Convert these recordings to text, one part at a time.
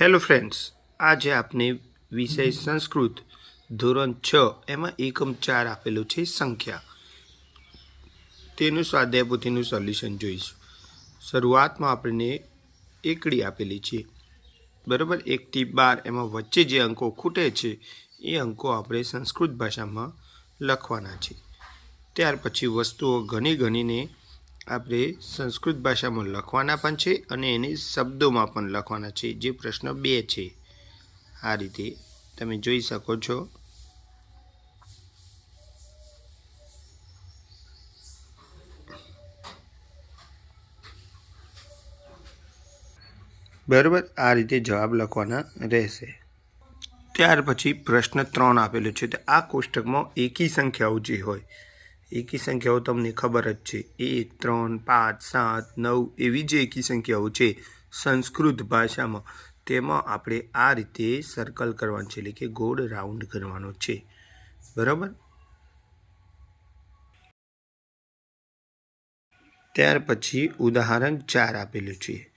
Hello friends આજે આપને વિષય સંસ્કૃત ધોરણ છ એમાં એકમ ચાર આપેલું છે સંખ્યા. તેનું સ્વાધ્યાય પોથીનું સોલ્યુશન જોઈશું. શરૂઆતમાં આપણને એકડી આપેલી છે. બરાબર? એકથી બાર એમાં વચ્ચે જે અંકો ખૂટે છે, એ અંકો આપણે સંસ્કૃત ભાષામાં લખવાના છે. ત્યાર પછી વસ્તુઓ ઘણી ઘણીને આપણે સંસ્કૃત ભાષામાં લખવાના પણ છે અને એને શબ્દોમાં પણ લખવાના છે. જે પ્રશ્ન બે છે. આ રીતે તમે જોઈ શકો છો. બરાબર, આ રીતે જવાબ લખવાના રહેશે. ત્યાર પછી પ્રશ્ન ત્રણ આપેલો છે. તો આ કોષ્ટકમાં એકી સંખ્યાઓ જે હોય એકી સંખ્યાઓ તમને ખબર જ છે. એક, ત્રણ, પાંચ, સાત, નવ એવી જે એકી સંખ્યાઓ છે સંસ્કૃત ભાષામાં. તેમાં આપણે આ રીતે સર્કલ કરવાનું છે. એટલે કે ગોળ રાઉન્ડ કરવાનો છે. બરાબર? ત્યાર પછી ઉદાહરણ ચાર આપેલું છે.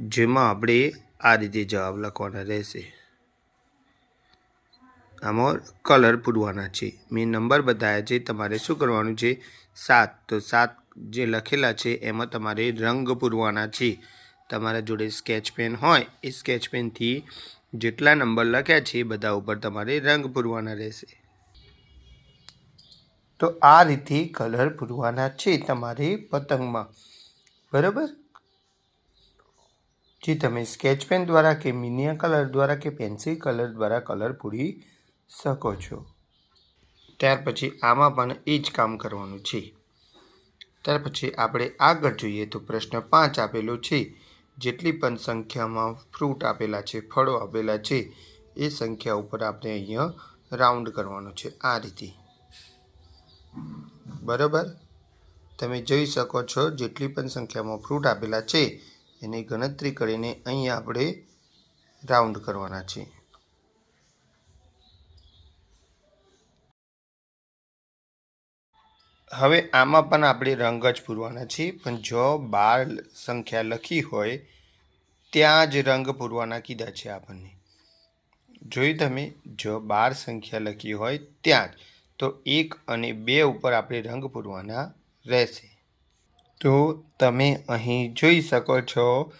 જેમાં આપણે આ રીતે જવાબ લખવાના રહેશે. આમાં કલર પૂરવાના છે. મેં નંબર બતાવ્યા છે, તમારે શું કરવાનું છે? સાત. તો સાત જે લખેલા છે, એમાં તમારે રંગ પૂરવાના છે. તમારા જોડે સ્કેચ પેન હોય, એ સ્કેચ પેનથી જેટલા નંબર લખ્યા છે બધા ઉપર તમારે રંગ પૂરવાના રહેશે. તો આ રીતે કલર પૂરવાના છે તમારે પતંગમાં. બરાબર? જે તમે સ્કેચ પેન દ્વારા કે મિનિયા કલર દ્વારા કે પેન્સિલ કલર દ્વારા કલર પૂરી શકો છો. ત્યાર પછી આમાં પણ એ જ કામ કરવાનું છે. ત્યાર પછી આપણે આગળ જોઈએ તો પ્રશ્ન પાંચ આપેલો છે. જેટલી પણ સંખ્યામાં ફ્રૂટ આપેલા છે, ફળો આપેલા છે, એ સંખ્યા ઉપર આપણે અહીંયા રાઉન્ડ કરવાનો છે આ રીતે. બરાબર? તમે જોઈ શકો છો જેટલી પણ સંખ્યામાં ફ્રૂટ આપેલા છે, એની ગણતરી કરીને અહીંયા આપણે રાઉન્ડ કરવાના છે. હવે આમાં પણ આપણે રંગ જ પૂરવાના છે પણ જો બાર સંખ્યા લખી હોય, ત્યાં જ રંગ પૂરવાના કીધા છે આપણને. જોયું તમે? જો બાર સંખ્યા લખી હોય ત્યાં જ, તો એક અને બે ઉપર આપણે રંગ પૂરવાના રહેશે. તો તમે અહીં જોઈ શકો છો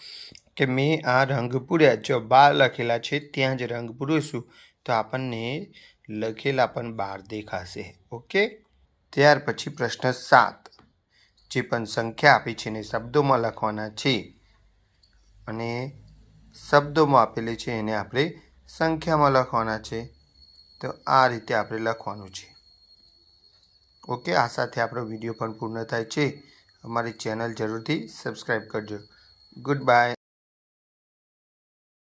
કે મેં આ રંગ પૂર્યા. જો બાર લખેલા છે, ત્યાં જ રંગ પૂરીશું તો આપણને લખેલા પણ બાર દેખાશે. ઓકે? ત્યાર પછી પ્રશ્ન સાત. જે પણ સંખ્યા આપી છે એને શબ્દોમાં લખવાના છે. અને શબ્દોમાં આપેલી છે એને આપણે સંખ્યામાં લખવાના છે. તો આ રીતે આપણે લખવાનું છે. ઓકે, આ સાથે આપણો વીડિયો પણ પૂર્ણ થાય છે. અમારી ચેનલ જરૂરથી સબસ્ક્રાઈબ કરજો. Good bye.